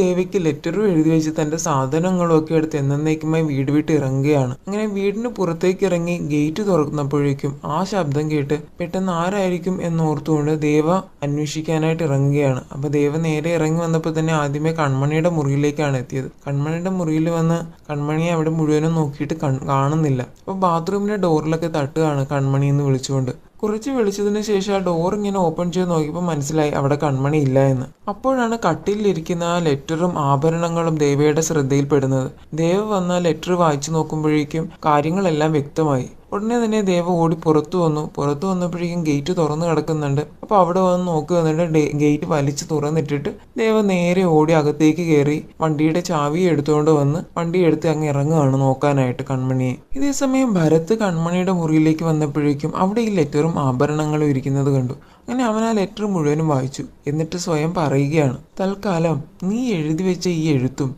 ദേവിക്ക് ലെറ്ററും എഴുതി വെച്ച് തന്റെ സാധനങ്ങളും ഒക്കെ എടുത്ത് എന്നേക്കുമായി വീട് വിട്ട് ഇറങ്ങുകയാണ്. അങ്ങനെ വീടിന് പുറത്തേക്ക് ഇറങ്ങി ഗേറ്റ് തുറക്കുന്നപ്പോഴേക്കും ആ ശബ്ദം കേട്ട് പെട്ടെന്ന് ആരായിരിക്കും എന്നോർത്തുകൊണ്ട് ദേവ അന്വേഷിക്കാനായിട്ട് ഇറങ്ങുകയാണ്. അപ്പൊ ദേവ നേരെ ഇറങ്ങി വന്നപ്പോൾ തന്നെ ആദ്യമേ കൺമണിയുടെ മുറിയിലേക്കാണ് എത്തിയത്. കൺമണിയുടെ മുറിയിൽ വന്ന് കൺമണിയെ അവിടെ മുഴുവനും നോക്കിയിട്ട് കാണുന്നില്ല. അപ്പൊ ബാത്റൂമിന്റെ ഡോറിലൊക്കെ തട്ടുകയാണ് കൺമണി എന്ന് വിളിച്ചുകൊണ്ട്. കുറച്ച് വിളിച്ചതിന് ശേഷം ആ ഡോർ ഇങ്ങനെ ഓപ്പൺ ചെയ്ത് നോക്കിയപ്പോൾ മനസ്സിലായി അവിടെ കൺമണി ഇല്ല എന്ന്. അപ്പോഴാണ് കട്ടിലിരിക്കുന്ന ആ ലെറ്ററും ആഭരണങ്ങളും ദേവയുടെ ശ്രദ്ധയിൽപ്പെടുന്നത്. ദേവ വന്ന ലെറ്റർ വായിച്ചു നോക്കുമ്പോഴേക്കും കാര്യങ്ങളെല്ലാം വ്യക്തമായി. ഉടനെ തന്നെ ദേവ ഓടി പുറത്തു വന്നു. പുറത്തു വന്നപ്പോഴേക്കും ഗേറ്റ് തുറന്നു കിടക്കുന്നുണ്ട്. അപ്പോൾ അവിടെ വന്ന് നോക്കുക എന്നിട്ട് ഗേറ്റ് വലിച്ചു തുറന്നിട്ടിട്ട് ദേവ നേരെ ഓടി അകത്തേക്ക് കയറി വണ്ടിയുടെ ചാവി എടുത്തുകൊണ്ട് വന്ന് വണ്ടി എടുത്ത് അങ്ങ് ഇറങ്ങുകയാണ് നോക്കാനായിട്ട് കൺമണിയെ. ഇതേ സമയം ഭരത് കൺമണിയുടെ മുറിയിലേക്ക് വന്നപ്പോഴേക്കും അവിടെ ഈ ലെറ്ററും ആഭരണങ്ങളും ഇരിക്കുന്നത് കണ്ടു. അങ്ങനെ അവൻ ആ ലെറ്റർ മുഴുവനും വായിച്ചു. എന്നിട്ട് സ്വയം പറയുകയാണ് തൽക്കാലം നീ എഴുതി വെച്ച ഈ എഴുത്തും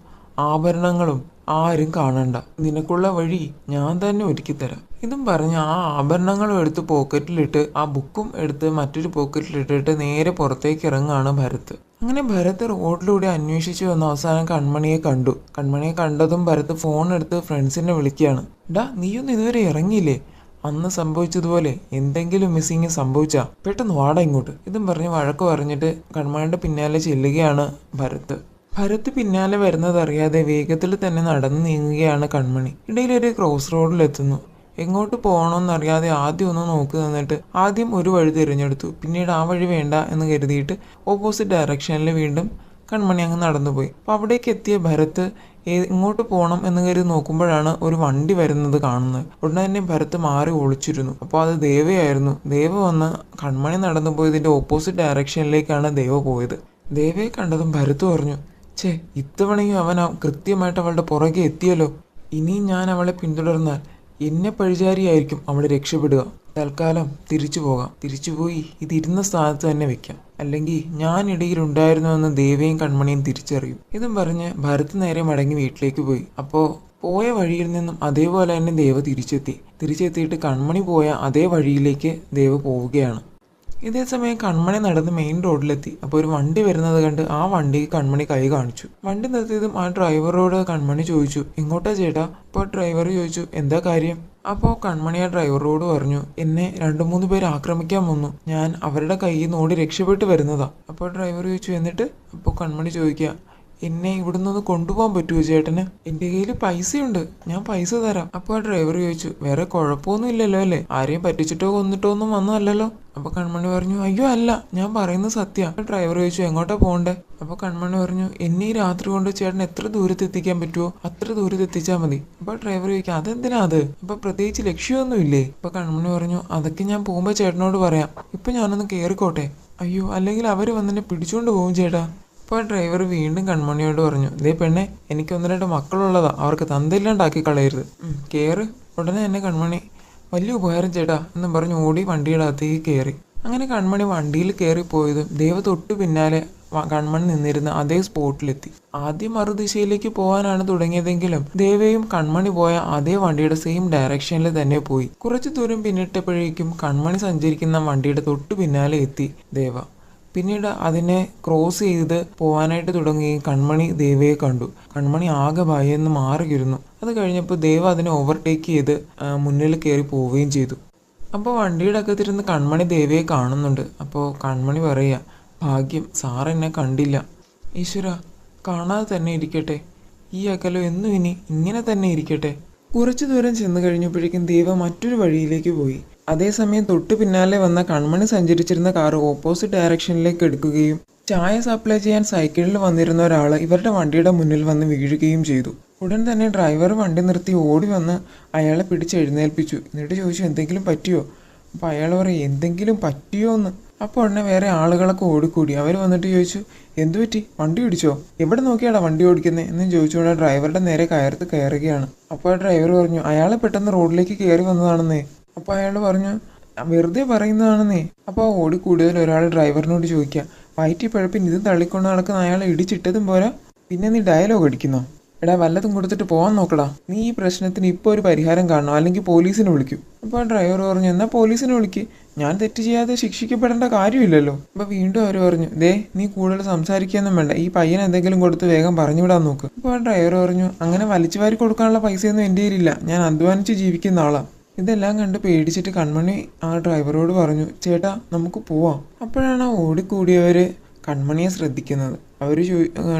ആഭരണങ്ങളും ആരും കാണണ്ട. നിനക്കുള്ള വഴി ഞാൻ തന്നെ ഒരുക്കി തരാം ഇതും പറഞ്ഞ് ആ ആഭരണങ്ങളും എടുത്ത് പോക്കറ്റിലിട്ട് ആ ബുക്കും എടുത്ത് മറ്റൊരു പോക്കറ്റിലിട്ടിട്ട് നേരെ പുറത്തേക്ക് ഇറങ്ങുകയാണ് ഭരത്. അങ്ങനെ ഭരത് റോഡിലൂടെ അന്വേഷിച്ചു വന്ന അവസാനം കൺമണിയെ കണ്ടു. കൺമണിയെ കണ്ടതും ഭരത് ഫോൺ എടുത്ത് ഫ്രണ്ട്സിനെ വിളിക്കുകയാണ്. ഡാ നീയൊന്നും ഇതുവരെ ഇറങ്ങിയില്ലേ? അന്ന് സംഭവിച്ചതുപോലെ എന്തെങ്കിലും മിസ്സിങ് സംഭവിച്ചാ? പെട്ടെന്ന് വാടാ ഇങ്ങോട്ട്. ഇതും പറഞ്ഞ് വഴക്ക് പറഞ്ഞിട്ട് കൺമണിയുടെ പിന്നാലെ ചെല്ലുകയാണ് ഭരത്. ഭരത് പിന്നാലെ വരുന്നതറിയാതെ വേഗത്തിൽ തന്നെ നടന്നു നീങ്ങുകയാണ് കൺമണി. ഇടയിൽ ഒരു ക്രോസ് റോഡിലെത്തുന്നു എങ്ങോട്ട് പോകണമെന്നറിയാതെ ആദ്യം ഒന്ന് നോക്കി നിന്നിട്ട് ആദ്യം ഒരു വഴി തിരഞ്ഞെടുത്തു. പിന്നീട് ആ വഴി വേണ്ട എന്ന് കരുതിയിട്ട് ഓപ്പോസിറ്റ് ഡയറക്ഷനിൽ വീണ്ടും കൺമണി അങ്ങ് നടന്നുപോയി. അപ്പോൾ അവിടേക്ക് എത്തിയ ഭരത് എങ്ങോട്ട് പോകണം എന്ന് കരുതി നോക്കുമ്പോഴാണ് ഒരു വണ്ടി വരുന്നത് കാണുന്നത്. ഉടനെ തന്നെ ഭരത് മാറി ഒളിച്ചിരുന്നു. അപ്പോൾ അത് ദേവയായിരുന്നു. ദേവ വന്ന് കൺമണി നടന്നു പോയതിന്റെ ഓപ്പോസിറ്റ് ഡയറക്ഷനിലേക്കാണ് ദേവ പോയത്. ദേവയെ കണ്ടതും ഭരത് പറഞ്ഞു ചേ ഇത്തവണയും അവൻ കൃത്യമായിട്ട് അവളുടെ പുറകെ എത്തിയല്ലോ. ഇനിയും ഞാൻ അവളെ പിന്തുടർന്നാൽ എന്നെ പഴിചാരിയായിരിക്കും അവളെ രക്ഷപ്പെടുക. തൽക്കാലം തിരിച്ചു പോകാം. തിരിച്ചുപോയി ഇതിരുന്ന സ്ഥാനത്ത് തന്നെ വെക്കാം. അല്ലെങ്കിൽ ഞാൻ ഇടയിലുണ്ടായിരുന്നുവെന്ന് ദേവയും കൺമണിയും തിരിച്ചറിയും. ഇതും പറഞ്ഞ് ഭരത് നേരെ മടങ്ങി വീട്ടിലേക്ക് പോയി. അപ്പോൾ പോയ വഴിയിൽ നിന്നും അതേപോലെ തന്നെ ദേവ തിരിച്ചെത്തി. തിരിച്ചെത്തിയിട്ട് കൺമണി പോയ അതേ വഴിയിലേക്ക് ദേവ പോവുകയാണ്. ഇതേ സമയം കൺമണി നടന്ന് മെയിൻ റോഡിലെത്തി അപ്പോൾ ഒരു വണ്ടി വരുന്നത് കണ്ട് ആ വണ്ടിക്ക് കൺമണി കൈ കാണിച്ചു. വണ്ടി നിർത്തിയതും ആ ഡ്രൈവറോട് കൺമണി ചോദിച്ചു എങ്ങോട്ടാ ചേട്ടാ? അപ്പോൾ ഡ്രൈവർ ചോദിച്ചു എന്താ കാര്യം? അപ്പോൾ കൺമണി ആ ഡ്രൈവറോട് പറഞ്ഞു എന്നെ രണ്ട് മൂന്ന് പേര് ആക്രമിക്കാൻ വന്നു. ഞാൻ അവരുടെ കയ്യിൽ നിന്ന് ഓടി രക്ഷപ്പെട്ട് വരുന്നതാ. അപ്പോൾ ഡ്രൈവർ ചോദിച്ചു എന്നിട്ട്? അപ്പോൾ കൺമണി ചോദിക്കുക എന്നെ ഇവിടുന്ന് ഒന്ന് കൊണ്ടുപോകാൻ പറ്റുമോ ചേട്ടന്? എന്റെ കയ്യിൽ പൈസയുണ്ട്. ഞാൻ പൈസ തരാം. അപ്പോൾ ആ ഡ്രൈവർ ചോദിച്ചു വേറെ കുഴപ്പമൊന്നും ഇല്ലല്ലോ അല്ലേ? ആരെയും പറ്റിച്ചിട്ടോ കൊന്നിട്ടോ ഒന്നും വന്നതല്ലല്ലോ? അപ്പോൾ കൺമണി പറഞ്ഞു അയ്യോ അല്ല ഞാൻ പറയുന്നത് സത്യ. ഡ്രൈവർ ചോദിച്ചു എങ്ങോട്ടാ പോകണ്ടേ? അപ്പോൾ കൺമണി പറഞ്ഞു എന്നെ ഈ രാത്രി കൊണ്ട് ചേട്ടൻ എത്ര ദൂരത്തെത്തിക്കാൻ പറ്റുമോ അത്ര ദൂരത്ത് എത്തിച്ചാൽ മതി. അപ്പോൾ ഡ്രൈവർ ചോദിക്കും അതെന്തിനാ അത്? അപ്പോൾ പ്രത്യേകിച്ച് ലക്ഷ്യമൊന്നും ഇല്ലേ? അപ്പോൾ കൺമണി പറഞ്ഞു അതൊക്കെ ഞാൻ പോകുമ്പോൾ ചേട്ടനോട് പറയാം. ഇപ്പൊ ഞാനൊന്ന് കയറിക്കോട്ടെ അയ്യോ അല്ലെങ്കിൽ അവർ വന്നെന്നെ പിടിച്ചുകൊണ്ട് പോകും ചേട്ടാ. അപ്പോൾ ഡ്രൈവർ വീണ്ടും കൺമണിയോട് പറഞ്ഞു ഇതേ പെണ്ണെ എനിക്ക് ഒന്ന് രണ്ട് മക്കളുള്ളതാ അവർക്ക് തന്തയില്ലാണ്ടാക്കി കളയരുത്. കയറ് ഉടനെ തന്നെ കൺമണി. വലിയ ഉപകാരം ചേട്ടാ എന്നും പറഞ്ഞ് ഓടി വണ്ടിയുടെ അകത്തേക്ക് കയറി. അങ്ങനെ കൺമണി വണ്ടിയിൽ കയറി പോയതും ദേവ തൊട്ട് പിന്നാലെ കൺമണി നിന്നിരുന്ന അതേ സ്പോട്ടിലെത്തി. ആദ്യം മറുദിശയിലേക്ക് പോകാനാണ് തുടങ്ങിയതെങ്കിലും ദേവയും കൺമണി പോയ അതേ വണ്ടിയുടെ സെയിം ഡയറക്ഷനിൽ തന്നെ പോയി. കുറച്ചു ദൂരം പിന്നിട്ടപ്പോഴേക്കും കൺമണി സഞ്ചരിക്കുന്ന വണ്ടിയുടെ തൊട്ടു പിന്നാലെ എത്തി ദേവ. പിന്നീട് അതിനെ ക്രോസ് ചെയ്ത് പോവാനായിട്ട് തുടങ്ങി കൺമണി ദേവയെ കണ്ടു. കൺമണി ആകെ ഭയന്ന് മാറിയിരുന്നു. അത് കഴിഞ്ഞപ്പോൾ ദേവ അതിനെ ഓവർടേക്ക് ചെയ്ത് മുന്നിൽ കയറി പോവുകയും ചെയ്തു. അപ്പോൾ വണ്ടിയുടെ അകത്തിരുന്ന് കൺമണി ദേവയെ കാണുന്നുണ്ട്. അപ്പോൾ കൺമണി പറയുക ഭാഗ്യം സാർ എന്നെ കണ്ടില്ല. ഈശ്വര കാണാതെ തന്നെ ഇരിക്കട്ടെ. ഈ അകലം എന്നും ഇനി ഇങ്ങനെ തന്നെ ഇരിക്കട്ടെ. കുറച്ചു ദൂരം ചെന്ന് കഴിഞ്ഞപ്പോഴേക്കും ദേവ മറ്റൊരു വഴിയിലേക്ക് പോയി. അതേസമയം തൊട്ടു പിന്നാലെ വന്ന കൺമണി സഞ്ചരിച്ചിരുന്ന കാർ ഓപ്പോസിറ്റ് ഡയറക്ഷനിലേക്ക് എടുക്കുകയും ചായ സപ്ലൈ ചെയ്യാൻ സൈക്കിളിൽ വന്നിരുന്ന ഒരാൾ ഇവരുടെ വണ്ടിയുടെ മുന്നിൽ വന്ന് വീഴുകയും ചെയ്തു. ഉടൻ തന്നെ ഡ്രൈവർ വണ്ടി നിർത്തി ഓടി വന്ന് അയാളെ പിടിച്ച് എഴുന്നേൽപ്പിച്ചു. എന്നിട്ട് ചോദിച്ചു എന്തെങ്കിലും പറ്റിയോ? അപ്പോൾ അയാൾ പറയും എന്തെങ്കിലും പറ്റിയോ എന്ന്. അപ്പോൾ ഉടനെ വേറെ ആളുകളൊക്കെ ഓടിക്കൂടി. അവർ വന്നിട്ട് ചോദിച്ചു എന്തു പറ്റി? വണ്ടി ഓടിച്ചോ? എവിടെ നോക്കിയാടാ വണ്ടി ഓടിക്കുന്നത് എന്ന് ചോദിച്ചുകൊണ്ട് ഡ്രൈവറുടെ നേരെ കയർത്ത് കയറുകയാണ്. അപ്പോൾ ഡ്രൈവർ പറഞ്ഞു അയാളെ പെട്ടെന്ന് റോഡിലേക്ക് കയറി വന്നതാണെന്നേ. അപ്പോൾ അയാൾ പറഞ്ഞു വെറുതെ പറയുന്നതാണെന്നേ. അപ്പോൾ ഓടിക്കൂടിയതിൽ ഒരാൾ ഡ്രൈവറിനോട് ചോദിക്കുക വയറ്റി പഴപ്പിന് ഇതും തള്ളിക്കൊണ്ട് നടക്കുന്ന അയാളെ ഇടിച്ചിട്ടതും പോരാ? പിന്നെ നീ ഡയലോഗ് അടിക്കുന്നോ? എടാ വല്ലതും കൊടുത്തിട്ട് പോകാൻ നോക്കടാ. നീ ഈ പ്രശ്നത്തിന് ഇപ്പോൾ ഒരു പരിഹാരം കാണണം? അല്ലെങ്കിൽ പോലീസിനെ വിളിക്കൂ. അപ്പോൾ ഡ്രൈവർ പറഞ്ഞു എന്നാ പോലീസിനെ വിളിക്ക്. ഞാൻ തെറ്റ് ചെയ്യാതെ ശിക്ഷിക്കപ്പെടേണ്ട കാര്യമില്ലല്ലോ. അപ്പൊ വീണ്ടും അവർ പറഞ്ഞു ദേ നീ കൂടുതൽ സംസാരിക്കാനൊന്നും വേണ്ട. ഈ പയ്യൻ എന്തെങ്കിലും കൊടുത്ത് വേഗം പറഞ്ഞു വിടാൻ നോക്ക് അപ്പോൾ ഡ്രൈവർ പറഞ്ഞു അങ്ങനെ വലിച്ചു വാരി കൊടുക്കാനുള്ള പൈസയൊന്നും എന്റെ കയ്യിലില്ല. ഞാൻ അധ്വാനിച്ച് ജീവിക്കുന്ന ആളാ. ഇതെല്ലാം കണ്ട് പേടിച്ചിട്ട് കൺമണി ആ ഡ്രൈവറോട് പറഞ്ഞു ചേട്ടാ നമുക്ക് പോവാം. അപ്പോഴാണ് ആ ഓടിക്കൂടിയവര് കൺമണിയെ ശ്രദ്ധിക്കുന്നത്. അവർ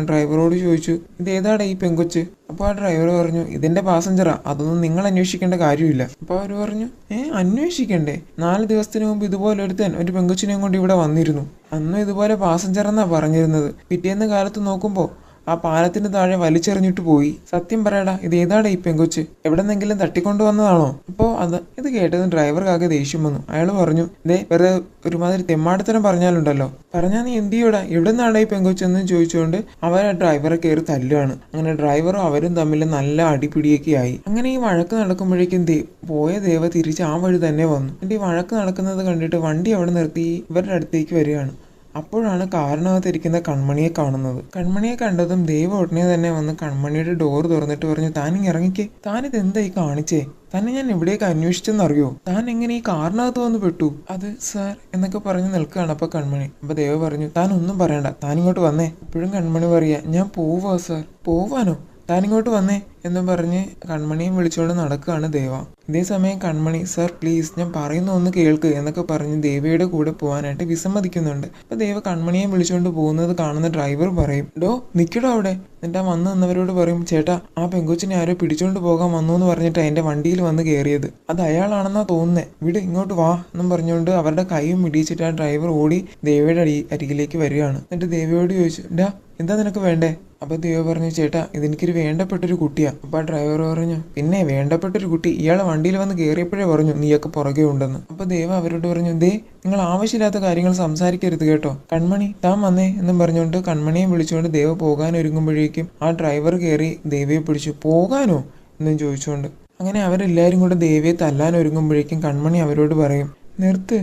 ഡ്രൈവറോട് ചോദിച്ചു ഇത് ഏതാടാ ഈ പെങ്കൊച്ച്? അപ്പോൾ ആ ഡ്രൈവർ പറഞ്ഞു ഇതിന്റെ പാസഞ്ചറാ അതൊന്നും നിങ്ങൾ അന്വേഷിക്കേണ്ട കാര്യമില്ല. അപ്പോൾ അവർ പറഞ്ഞു ഏ അന്വേഷിക്കണ്ടേ? നാല് ദിവസത്തിന് മുമ്പ് ഇതുപോലെ ഒരുത്തൻ ഒരു പെങ്കൊച്ചിനെയും കൊണ്ട് ഇവിടെ വന്നിരുന്നു. അന്നും ഇതുപോലെ പാസഞ്ചർ എന്നാ പറഞ്ഞിരുന്നത്. പിറ്റേന്ന് കാലത്ത് നോക്കുമ്പോൾ ആ പാലത്തിന് താഴെ വലിച്ചെറിഞ്ഞിട്ട് പോയി. സത്യം പറയടാ ഇത് ഏതാടാ ഈ പെങ്കൊച്ച്? എവിടെന്നെങ്കിലും തട്ടിക്കൊണ്ടു വന്നതാണോ അപ്പോൾ അത് ഇത് കേട്ടത് ഡ്രൈവർക്കാകെ ദേഷ്യം വന്നു. അയാൾ പറഞ്ഞു ദേ വെറുതെ ഒരുമാതിരി തെമ്മാടത്തരം പറഞ്ഞാലുണ്ടല്ലോ. പറഞ്ഞാൽ നീ എന്ത് ചെയ്യൂടാ? എവിടെ നിന്നാടാ ഈ പെങ്കൊച്ചെന്ന് ചോദിച്ചുകൊണ്ട് അവർ ആ ഡ്രൈവറെ കയറി തല്ലുകയാണ് അങ്ങനെ ഡ്രൈവറും അവരും തമ്മിൽ നല്ല അടിപിടിയൊക്കെ ആയി അങ്ങനെ ഈ വഴക്ക് നടക്കുമ്പോഴേക്കും പോയ ദേവ തിരിച്ച് ആ വഴി തന്നെ വന്നു. എന്നിട്ട് ഈ വഴക്ക് നടക്കുന്നത് കണ്ടിട്ട് വണ്ടി അവിടെ നിർത്തി ഇവരുടെ അടുത്തേക്ക് വരികയാണ്. അപ്പോഴാണ് കാറിനകത്തിരിക്കുന്ന കൺമണിയെ കാണുന്നത്. കൺമണിയെ കണ്ടതും ദേവ ഉടനെ തന്നെ വന്ന് കൺമണിയുടെ ഡോർ തുറന്നിട്ട് പറഞ്ഞു താനിങ് ഇറങ്ങിക്കേ. താനിത് എന്തായി കാണിച്ചേ? തന്നെ ഞാൻ എവിടേക്ക് അന്വേഷിച്ചെന്നറിയോ? താൻ എങ്ങനെ ഈ കാറിനകത്ത് വന്ന് പെട്ടു? അത് സാർ എന്നൊക്കെ പറഞ്ഞ് നിൽക്കുകയാണ് അപ്പൊ കൺമണി. അപ്പൊ ദേവ പറഞ്ഞു താൻ ഒന്നും പറയണ്ട. താൻ ഇങ്ങോട്ട് വന്നേ. ഇപ്പോഴും കൺമണി പറയാ ഞാൻ പോവാ സാർ. പോവാനോ? താൻ ഇങ്ങോട്ട് വന്നേ എന്ന് പറഞ്ഞ് കൺമണിയും വിളിച്ചുകൊണ്ട് നടക്കുകയാണ് ദേവ. ഇതേ സമയം കൺമണി സർ പ്ലീസ് ഞാൻ പറയുന്ന ഒന്ന് കേൾക്ക് എന്നൊക്കെ പറഞ്ഞ് ദേവയുടെ കൂടെ പോകാനായിട്ട് വിസമ്മതിക്കുന്നുണ്ട്. അപ്പൊ ദേവ കൺമണിയെ വിളിച്ചുകൊണ്ട് പോകുന്നത് കാണുന്ന ഡ്രൈവർ പറയും ഡോ നിക്കടോ അവിടെ? എന്നിട്ട് ആ വന്ന് നിന്നവരോട് പറയും ചേട്ടാ ആ പെങ്കൊച്ചിനെ ആരോ പിടിച്ചുകൊണ്ട് പോകാൻ വന്നു എന്ന് പറഞ്ഞിട്ട് എന്റെ വണ്ടിയിൽ വന്ന് കയറിയത് അത് അയാളാണെന്നാ തോന്നുന്നേ. വിട് ഇങ്ങോട്ട് വാ എന്നും പറഞ്ഞുകൊണ്ട് അവരുടെ കൈയും പിടിച്ചിട്ട് ആ ഡ്രൈവർ ഓടി ദേവയുടെ അരികിലേക്ക് വരികയാണ്. എന്നിട്ട് ദേവയോട് ചോദിച്ചു ഡാ എന്താ നിനക്ക് വേണ്ടേ? അപ്പൊ ദേവ പറഞ്ഞു ചേട്ടാ ഇതെനിക്കൊരു വേണ്ടപ്പെട്ടൊരു കുട്ടിയാണ് അപ്പോൾ ആ ഡ്രൈവർ പറഞ്ഞു പിന്നെ വേണ്ടപ്പെട്ടൊരു കുട്ടി ഇയാളെ വണ്ടിയിൽ വന്ന് കയറിയപ്പോഴേ പറഞ്ഞു നീയൊക്കെ പുറകെ ഉണ്ടെന്ന്. അപ്പോൾ ദേവ അവരോട് പറഞ്ഞു ദേ നിങ്ങൾ ആവശ്യമില്ലാത്ത കാര്യങ്ങൾ സംസാരിക്കരുത് കേട്ടോ. കൺമണി താൻ വന്നേ എന്നും പറഞ്ഞുകൊണ്ട് കൺമണിയെ വിളിച്ചുകൊണ്ട് ദേവ പോകാൻ ഒരുങ്ങുമ്പോഴേക്കും ആ ഡ്രൈവർ കയറി ദേവയെ പിടിച്ചു. പോകാനോ? എന്നും ചോദിച്ചുകൊണ്ട്. അങ്ങനെ അവരെല്ലാവരും കൂടെ ദേവിയെ തല്ലാൻ ഒരുങ്ങുമ്പോഴേക്കും കൺമണി അവരോട് പറയും നിർത്ത്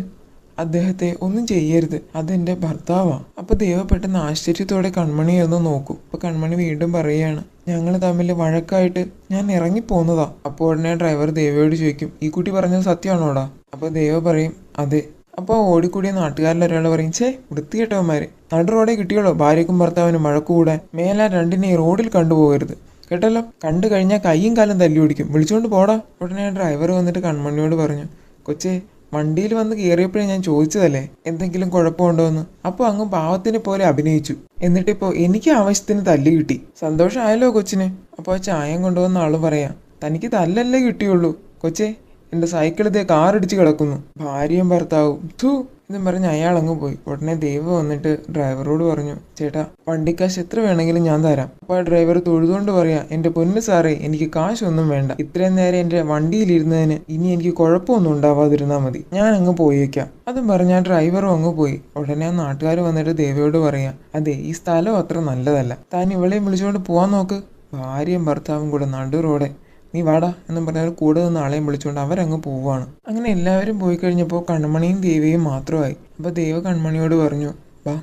അദ്ദേഹത്തെ ഒന്നും ചെയ്യരുത്. അതെന്റെ ഭർത്താവാ. അപ്പൊ ദേവ പെട്ടെന്ന് ആശ്ചര്യത്തോടെ കൺമണി ഒന്ന് നോക്കും. അപ്പൊ കൺമണി വീണ്ടും പറയുകയാണ് ഞങ്ങൾ തമ്മിൽ വഴക്കായിട്ട് ഞാൻ ഇറങ്ങിപ്പോന്നതാ. അപ്പോൾ ഉടനെ ഡ്രൈവർ ദേവയോട് ചോദിക്കും ഈ കുട്ടി പറഞ്ഞത് സത്യമാണോടാ? അപ്പൊ ദേവ പറയും അതെ. അപ്പോൾ ഓടിക്കൂടിയ നാട്ടുകാരിൽ ഒരാൾ പറയും ചേ വൃത്തികെട്ടവന്മാര്. നടു റോഡേ കിട്ടിയോളൂ. ഭാര്യക്കും ഭർത്താവിനും വഴക്ക് കൂടാൻ മേലാ രണ്ടിനെ റോഡിൽ കണ്ടുപോകരുത്. കേട്ടല്ലോ? കണ്ടു കഴിഞ്ഞാൽ കൈയും കാലും തല്ലി ഓടിക്കും. വിളിച്ചുകൊണ്ട് പോടാ. ഉടനെ ഡ്രൈവർ വന്നിട്ട് കൺമണിയോട് പറഞ്ഞു കൊച്ചേ വണ്ടിയിൽ വന്ന് കയറിയപ്പോഴേ ഞാൻ ചോദിച്ചതല്ലേ എന്തെങ്കിലും കുഴപ്പമുണ്ടോ എന്ന് അപ്പോൾ അങ്ങ് പാവത്തിനെ പോലെ അഭിനയിച്ചു. എന്നിട്ടിപ്പോ എനിക്ക് ആവശ്യത്തിന് തല്ല് കിട്ടി. സന്തോഷമായല്ലോ കൊച്ചിന്. അപ്പോൾ ആ ചായം കൊണ്ടുവന്ന ആൾ പറയാം തനിക്ക് തല്ലല്ലേ കിട്ടിയുള്ളൂ. കൊച്ചേ എന്റെ സൈക്കിൾ ഇതേ കാറിടിച്ച് കിടക്കുന്നു. ഭാര്യയും ഭർത്താവും. ഥൂ എന്നും പറഞ്ഞ് അയാൾ അങ്ങ് പോയി. ഉടനെ ദൈവം വന്നിട്ട് ഡ്രൈവറോട് പറഞ്ഞു ചേട്ടാ വണ്ടി കാശ് എത്ര വേണമെങ്കിലും ഞാൻ തരാം. അപ്പോൾ ആ ഡ്രൈവർ തൊഴുതുകൊണ്ട് പറയാ എന്റെ പൊന്ന് സാറേ എനിക്ക് കാശൊന്നും വേണ്ട. ഇത്രയും നേരം എന്റെ വണ്ടിയിലിരുന്നതിന് ഇനി എനിക്ക് കുഴപ്പമൊന്നും ഉണ്ടാവാതിരുന്നാൽ മതി. ഞാൻ അങ്ങ് പോയേക്കാം. അതും പറഞ്ഞ ആ ഡ്രൈവറും അങ്ങ് പോയി. ഉടനെ ആ നാട്ടുകാർ വന്നിട്ട് ദേവയോട് പറയാ അതെ ഈ സ്ഥലം അത്ര നല്ലതല്ല. താൻ ഇവളെയും വിളിച്ചുകൊണ്ട് പോവാൻ നോക്ക്. ഭാര്യയും ഭർത്താവും കൂടെ നടുറോടെ നീ വാടാ എന്നും പറഞ്ഞാൽ കൂടെ നിന്ന് ആളെയും വിളിച്ചുകൊണ്ട് അവരങ്ങ് പോവുകയാണ് അങ്ങനെ എല്ലാവരും പോയി കഴിഞ്ഞപ്പോൾ കൺമണിയും ദേവിയും മാത്രമായി. അപ്പോൾ ദേവ കൺമണിയോട് പറഞ്ഞു വാ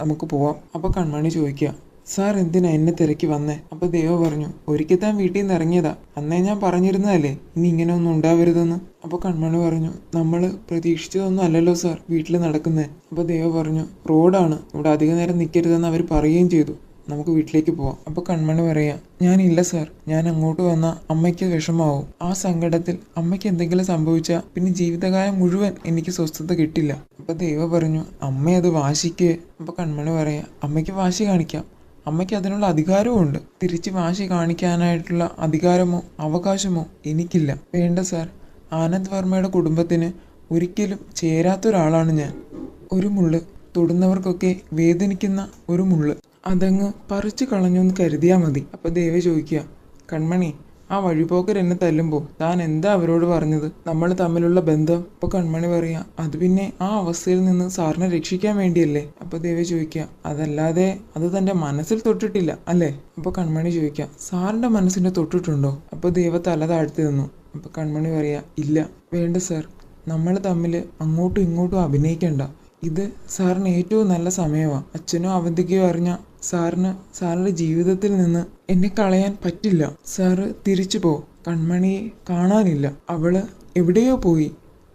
നമുക്ക് പോവാം. അപ്പോൾ കൺമണി ചോദിക്കുക സാർ എന്തിനാ എന്നെ തിരക്കി വന്നേ? അപ്പോൾ ദേവ പറഞ്ഞു ഒരിക്കൽ താൻ വീട്ടിൽ നിന്ന് ഇറങ്ങിയതാ. അന്നേ ഞാൻ പറഞ്ഞിരുന്നതല്ലേ ഇനി ഇങ്ങനെ ഒന്നും ഉണ്ടാവരുതെന്ന്. അപ്പോൾ കൺമണി പറഞ്ഞു നമ്മൾ പ്രതീക്ഷിച്ചതൊന്നും അല്ലല്ലോ സാർ വീട്ടിൽ നടക്കുന്നേ. അപ്പോൾ ദേവ പറഞ്ഞു റോഡാണ് ഇവിടെ അധിക നേരം നിൽക്കരുതെന്ന് അവർ പറയുകയും ചെയ്തു. നമുക്ക് വീട്ടിലേക്ക് പോവാം. അപ്പൊ കൺമണി പറയാ ഞാനില്ല സാർ. ഞാൻ അങ്ങോട്ട് വന്ന അമ്മയ്ക്ക് വിഷമാവും. ആ സങ്കടത്തിൽ അമ്മയ്ക്ക് എന്തെങ്കിലും സംഭവിച്ചാൽ പിന്നെ ജീവിതകാലം മുഴുവൻ എനിക്ക് സ്വസ്ഥത കിട്ടില്ല. അപ്പൊ ദൈവ പറഞ്ഞു അമ്മ അത് വാശിക്ക്. അപ്പൊ കൺമണി പറയാ അമ്മയ്ക്ക് വാശി കാണിക്കാം. അമ്മയ്ക്ക് അതിനുള്ള അധികാരവും ഉണ്ട്. തിരിച്ച് വാശി കാണിക്കാനായിട്ടുള്ള അധികാരമോ അവകാശമോ എനിക്കില്ല. വേണ്ട സാർ. ആനന്ദ് വർമ്മയുടെ കുടുംബത്തിന് ഒരിക്കലും ചേരാത്തൊരാളാണ് ഞാൻ. ഒരു മുള്ള് തൊടുന്നവർക്കൊക്കെ വേദനിക്കുന്ന ഒരു മുള്ള്. അതങ്ങ് പറിച്ചു കളഞ്ഞു എന്ന് കരുതിയാൽ മതി. അപ്പൊ ദേവ ചോദിക്കുക കൺമണി ആ വഴിപോക്കർ എന്നെ തല്ലുമ്പോൾ താൻ എന്താ അവരോട് പറഞ്ഞത്? നമ്മൾ തമ്മിലുള്ള ബന്ധം? അപ്പൊ കൺമണി പറയാ അത് പിന്നെ ആ അവസ്ഥയിൽ നിന്ന് സാറിനെ രക്ഷിക്കാൻ വേണ്ടിയല്ലേ? അപ്പൊ ദേവ ചോദിക്കുക അതല്ലാതെ അത് തന്റെ മനസ്സിൽ തൊട്ടിട്ടില്ല അല്ലേ? അപ്പൊ കൺമണി ചോദിക്കുക സാറിന്റെ മനസ്സിന്റെ തൊട്ടിട്ടുണ്ടോ? അപ്പൊ ദേവ തല താഴ്ത്തി നിന്നു. അപ്പൊ കൺമണി പറയാ ഇല്ല വേണ്ട സാർ. നമ്മൾ തമ്മിൽ അങ്ങോട്ടും ഇങ്ങോട്ടും അഭിനയിക്കണ്ട. ഇത് സാറിന് ഏറ്റവും നല്ല സമയമാണ് അച്ഛനോ അവന്തിക്കോ അറിഞ്ഞ സാറിന് സാറിന്റെ ജീവിതത്തിൽ നിന്ന് എന്നെ കളയാൻ പറ്റില്ല. സാറ് തിരിച്ചു പോ. കൺമണിയെ കാണാനില്ല. അവൾ എവിടെയോ പോയി.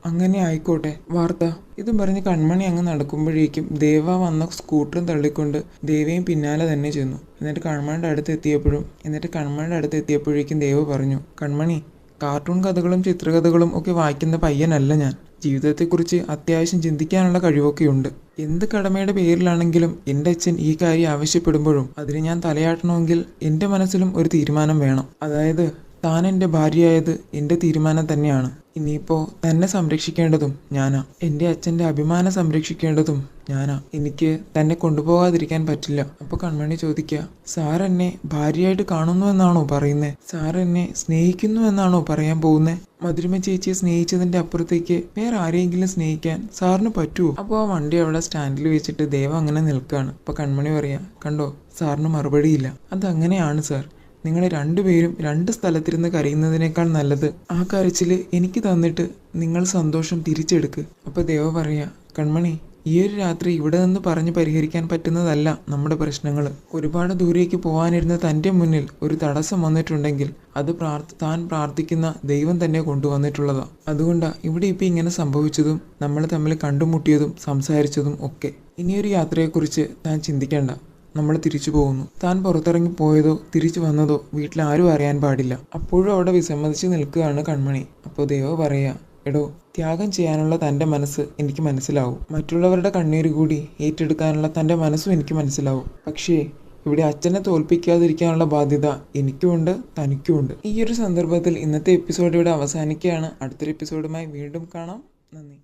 അങ്ങനെ ആയിക്കോട്ടെ. വാർത്ത. ഇതും പറഞ്ഞ് കൺമണി അങ്ങ് നടക്കുമ്പോഴേക്കും ദേവ വന്ന സ്കൂട്ടറും തള്ളിക്കൊണ്ട് ദേവയും പിന്നാലെ തന്നെ ചെന്നു. എന്നിട്ട് കൺമണിയുടെ അടുത്ത് എത്തിയപ്പോഴും എന്നിട്ട് കൺമണിയുടെ അടുത്ത് എത്തിയപ്പോഴേക്കും ദേവ പറഞ്ഞു കൺമണി കാർട്ടൂൺ കഥകളും ചിത്രകഥകളും ഒക്കെ വായിക്കുന്ന പയ്യനല്ല ഞാൻ. ജീവിതത്തെക്കുറിച്ച് അത്യാവശ്യം ചിന്തിക്കാനുള്ള കഴിവൊക്കെ ഉണ്ട് എന്ത് കടമയുടെ പേരിലാണെങ്കിലും എന്റെ അച്ഛൻ ഈ കാര്യം ആവശ്യപ്പെടുമ്പോഴും അതിന് ഞാൻ തലയാട്ടണമെങ്കിൽ എന്റെ മനസ്സിലും ഒരു തീരുമാനം വേണം. അതായത് താൻ എന്റെ ഭാര്യയായത് എന്റെ തീരുമാനം തന്നെയാണ്. ഇനിയിപ്പോൾ തന്നെ സംരക്ഷിക്കേണ്ടതും ഞാനാ. എന്റെ അച്ഛന്റെ അഭിമാനം സംരക്ഷിക്കേണ്ടതും ഞാനാ. എനിക്ക് തന്നെ കൊണ്ടുപോകാതിരിക്കാൻ പറ്റില്ല. അപ്പോൾ കൺമണി ചോദിക്കുക സാർ എന്നെ ഭാര്യയായിട്ട് കാണുന്നു എന്നാണോ പറയുന്നത് സാർ എന്നെ സ്നേഹിക്കുന്നു എന്നാണോ പറയാൻ പോകുന്നത് മധുരിമ ചേച്ചിയെ സ്നേഹിച്ചതിന്റെ അപ്പുറത്തേക്ക് വേറെ ആരെയെങ്കിലും സ്നേഹിക്കാൻ സാറിന് പറ്റുമോ അപ്പോൾ ആ വണ്ടി അവിടെ സ്റ്റാൻഡിൽ വെച്ചിട്ട് ദേവ അങ്ങനെ നിൽക്കുകയാണ് അപ്പോൾ കൺമണി പറയാ കണ്ടോ സാറിന് മറുപടിയില്ല അതങ്ങനെയാണ് സാർ. നിങ്ങൾ രണ്ടുപേരും രണ്ട് സ്ഥലത്തിരുന്ന് കരയുന്നതിനേക്കാൾ നല്ലത് ആ കരച്ചിൽ എനിക്ക് തന്നിട്ട് നിങ്ങൾ സന്തോഷം തിരിച്ചെടുക്ക്. അപ്പോൾ ദേവ പറയാ കൺമണി ഈ ഒരു രാത്രി ഇവിടെ നിന്ന് പറഞ്ഞ് പരിഹരിക്കാൻ പറ്റുന്നതല്ല നമ്മുടെ പ്രശ്നങ്ങൾ ഒരുപാട് ദൂരേക്ക് പോകാനിരുന്ന തന്റെ മുന്നിൽ ഒരു തടസ്സം വന്നിട്ടുണ്ടെങ്കിൽ അത് പ്രാർത്ഥ താൻ പ്രാർത്ഥിക്കുന്ന ദൈവം തന്നെ കൊണ്ടുവന്നിട്ടുള്ളതാ. അതുകൊണ്ട് ഇവിടെ ഇപ്പം ഇങ്ങനെ സംഭവിച്ചതും നമ്മൾ തമ്മിൽ കണ്ടുമുട്ടിയതും സംസാരിച്ചതും ഒക്കെ. ഇനിയൊരു യാത്രയെക്കുറിച്ച് താൻ ചിന്തിക്കേണ്ട. നമ്മൾ തിരിച്ചു പോകുന്നു. താൻ പുറത്തിറങ്ങി പോയതോ തിരിച്ചു വന്നതോ വീട്ടിൽ ആരും അറിയാൻ പാടില്ല. അപ്പോഴും അവിടെ വിസമ്മതിച്ച് നിൽക്കുകയാണ് കൺമണി. അപ്പോൾ ദൈവം പറയാ എടോ ത്യാഗം ചെയ്യാനുള്ള തന്റെ മനസ്സ് എനിക്ക് മനസ്സിലാവും. മറ്റുള്ളവരുടെ കണ്ണീര് കൂടി ഏറ്റെടുക്കാനുള്ള തന്റെ മനസ്സും എനിക്ക് മനസ്സിലാവും. പക്ഷേ ഇവിടെ അച്ഛനെ തോൽപ്പിക്കാതിരിക്കാനുള്ള ബാധ്യത എനിക്കുമുണ്ട് തനിക്കുമുണ്ട്. ഈ ഒരു സന്ദർഭത്തിൽ ഇന്നത്തെ എപ്പിസോഡ് ഇവിടെ അവസാനിക്കുകയാണ്. അടുത്തൊരു എപ്പിസോഡുമായി വീണ്ടും കാണാം. നന്ദി.